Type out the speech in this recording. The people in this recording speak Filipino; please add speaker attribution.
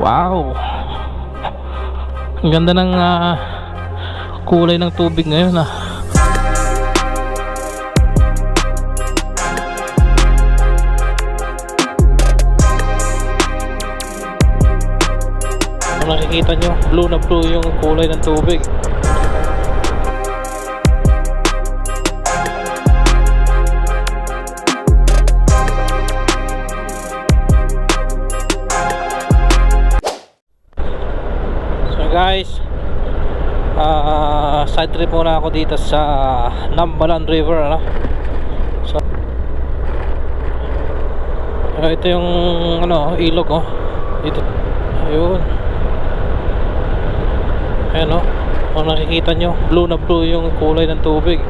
Speaker 1: Wow! Ang ganda ng ah, kulay ng tubig ngayon ah. Kung nakikita nyo, blue na blue yung kulay ng tubig. Guys, ah side trip muna ako dito sa Nambalan River ano. So ah, ito yung ano, ilog oh. Dito. Ayun. Ayan oh. Kung nakikita nyo, blue na blue yung kulay ng tubig.